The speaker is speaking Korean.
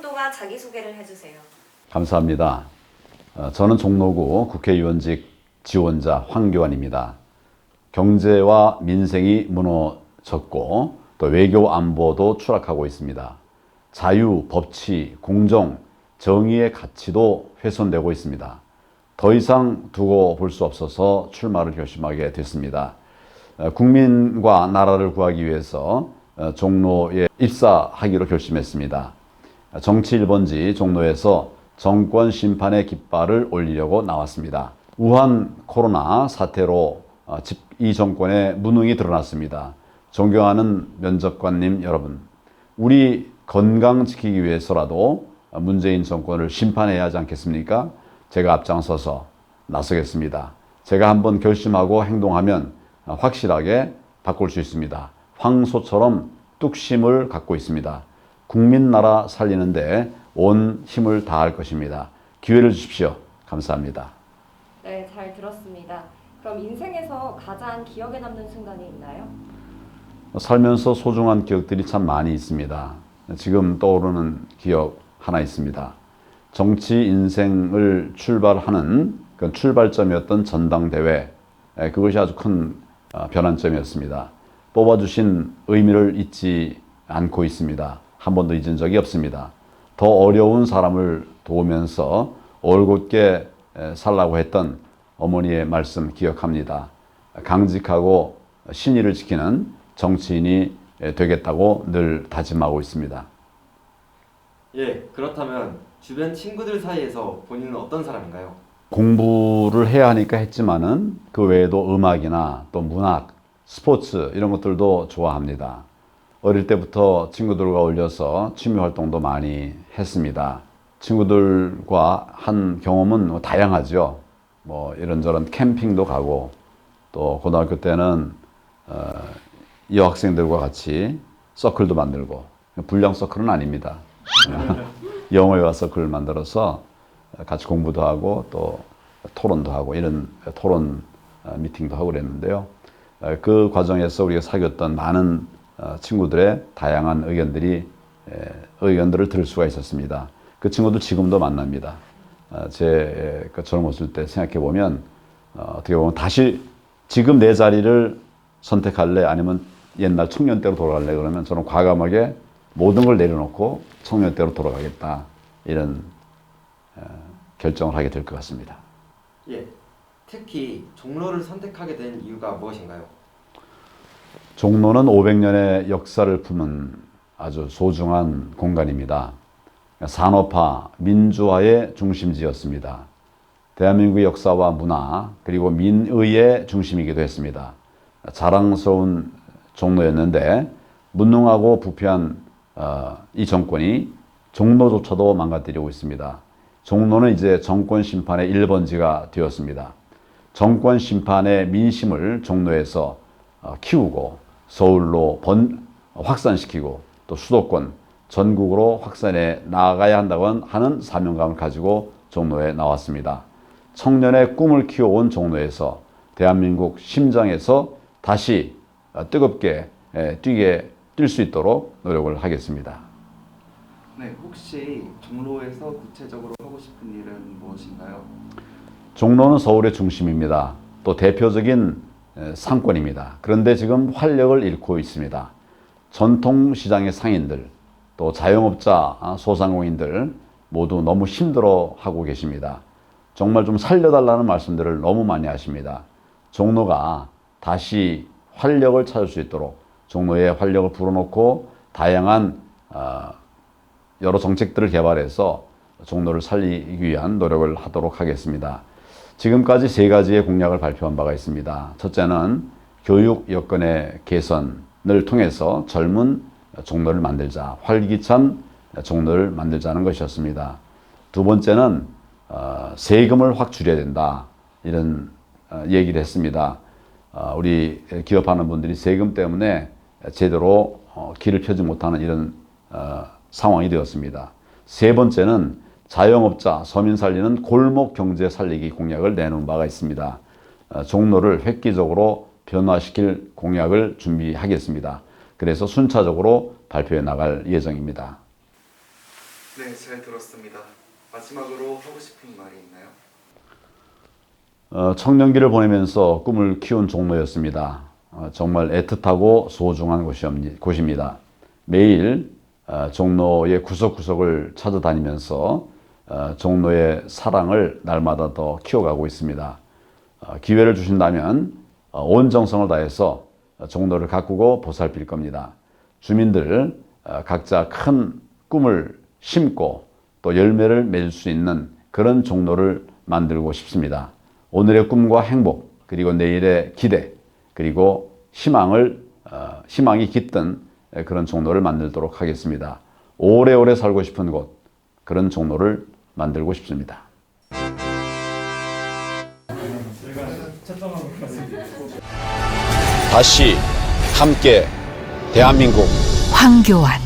자기소개를 해주세요. 감사합니다. 어, 저는 종로구 국회의원직 지원자 황교안입니다. 경제와 민생이 무너졌고 또 외교 안보도 추락하고 있습니다. 자유, 법치, 공정, 정의의 가치도 훼손되고 있습니다. 더 이상 두고 볼 수 없어서 출마를 결심하게 됐습니다. 어, 국민과 나라를 구하기 위해서 어, 종로에 입사하기로 결심했습니다. 정치 1번지 종로에서 정권 심판의 깃발을 올리려고 나왔습니다. 우한 코로나 사태로 어, 집- 이 정권의 무능이 드러났습니다. 존경하는 면접관님 여러분, 우리 건강 지키기 위해서라도 문재인 정권을 심판해야 하지 않겠습니까? 제가 앞장서서 나서겠습니다. 제가 한번 결심하고 행동하면 확실하게 바꿀 수 있습니다. 황소처럼 뚝심을 갖고 있습니다. 국민 나라 살리는데 온 힘을 다할 것입니다. 기회를 주십시오. 감사합니다. 네, 잘 들었습니다. 그럼 인생에서 가장 기억에 남는 순간이 있나요? 살면서 소중한 기억들이 참 많이 있습니다. 지금 떠오르는 기억 하나 있습니다. 정치 인생을 출발하는 그 출발점이었던 전당대회, 에, 그것이 아주 큰 어, 변환점이었습니다. 뽑아주신 의미를 잊지 않고 있습니다. 한 번도 잊은 적이 없습니다. 더 어려운 사람을 도우면서 올곧게 에, 살라고 했던 어머니의 말씀 기억합니다. 강직하고 신의를 지키는 정치인이 에, 되겠다고 늘 다짐하고 있습니다. 예, 그렇다면 주변 친구들 사이에서 본인은 어떤 사람인가요? 공부를 해야 하니까 했지만은 그 외에도 음악이나 또 문학, 스포츠 이런 것들도 좋아합니다. 어릴 때부터 친구들과 어울려서 취미 활동도 많이 했습니다. 친구들과 한 경험은 뭐 다양하죠. 뭐 이런저런 캠핑도 가고 또 고등학교 때는 어, 여학생들과 같이 서클도 만들고 불량 서클은 아닙니다. 영어회화 서클을 만들어서 같이 공부도 하고 또 토론도 하고 이런 토론 어, 미팅도 하고 그랬는데요. 어, 그 과정에서 우리가 사귀었던 많은 어, 친구들의 다양한 의견들이 에, 의견들을 들을 수가 있었습니다. 그 친구들 지금도 만납니다. 어, 제그 젊었을 때 생각해 보면 어, 어떻게 보면 다시 지금 내 자리를 선택할래 아니면 옛날 청년 때로 돌아갈래 그러면 저는 과감하게 모든 걸 내려놓고 청년 때로 돌아가겠다 이런 어, 결정을 하게 될 것 같습니다. 예, 특히 종로를 선택하게 된 이유가 무엇인가요? 종로는 500년의 역사를 품은 아주 소중한 공간입니다. 산업화, 민주화의 중심지였습니다. 대한민국의 역사와 문화, 그리고 민의의 중심이기도 했습니다. 자랑스러운 종로였는데, 무능하고 부패한 어, 이 정권이 종로조차도 망가뜨리고 있습니다. 종로는 이제 정권 심판의 1번지가 되었습니다. 정권 심판의 민심을 종로에서 어, 키우고 서울로 번, 확산시키고 또 수도권 전국으로 확산해 나아가야 한다고 하는 사명감을 가지고 종로에 나왔습니다. 청년의 꿈을 키워온 종로에서 대한민국 심장에서 다시 어, 뜨겁게 에, 뛰게 뛸 수 있도록 노력을 하겠습니다. 네, 혹시 종로에서 구체적으로 하고 싶은 일은 무엇인가요? 종로는 서울의 중심입니다. 또 대표적인 에, 상권입니다. 그런데 지금 활력을 잃고 있습니다. 전통시장의 상인들, 또 자영업자, 아, 소상공인들 모두 너무 힘들어 하고 계십니다. 정말 좀 살려달라는 말씀들을 너무 많이 하십니다. 종로가 다시 활력을 찾을 수 있도록 종로에 활력을 불어넣고 다양한 어, 여러 정책들을 개발해서 종로를 살리기 위한 노력을 하도록 하겠습니다. 지금까지 세 가지의 공약을 발표한 바가 있습니다. 첫째는 교육 여건의 개선을 통해서 젊은 종로를 만들자, 활기찬 종로를 만들자는 것이었습니다. 두 번째는 어, 세금을 확 줄여야 된다 이런 어, 얘기를 했습니다. 어, 우리 기업하는 분들이 세금 때문에 제대로 어, 길을 펴지 못하는 이런 어, 상황이 되었습니다. 세 번째는 자영업자, 서민 살리는 골목 경제 살리기 공약을 내놓은 바가 있습니다. 어, 종로를 획기적으로 변화시킬 공약을 준비하겠습니다. 그래서 순차적으로 발표해 나갈 예정입니다. 네, 잘 들었습니다. 마지막으로 하고 싶은 말이 있나요? 어, 청년기를 보내면서 꿈을 키운 종로였습니다. 어, 정말 애틋하고 소중한 곳입니다. 매일 어, 종로의 구석구석을 찾아다니면서 어, 종로의 사랑을 날마다 더 키워가고 있습니다. 어, 기회를 주신다면 어, 온 정성을 다해서 어, 종로를 가꾸고 보살필 겁니다. 주민들 어, 각자 큰 꿈을 심고 또 열매를 맺을 수 있는 그런 종로를 만들고 싶습니다. 오늘의 꿈과 행복 그리고 내일의 기대 그리고 희망을 어, 희망이 깃든 그런 종로를 만들도록 하겠습니다. 오래오래 살고 싶은 곳 그런 종로를 만들고 싶습니다. 다시 함께 대한민국 황교안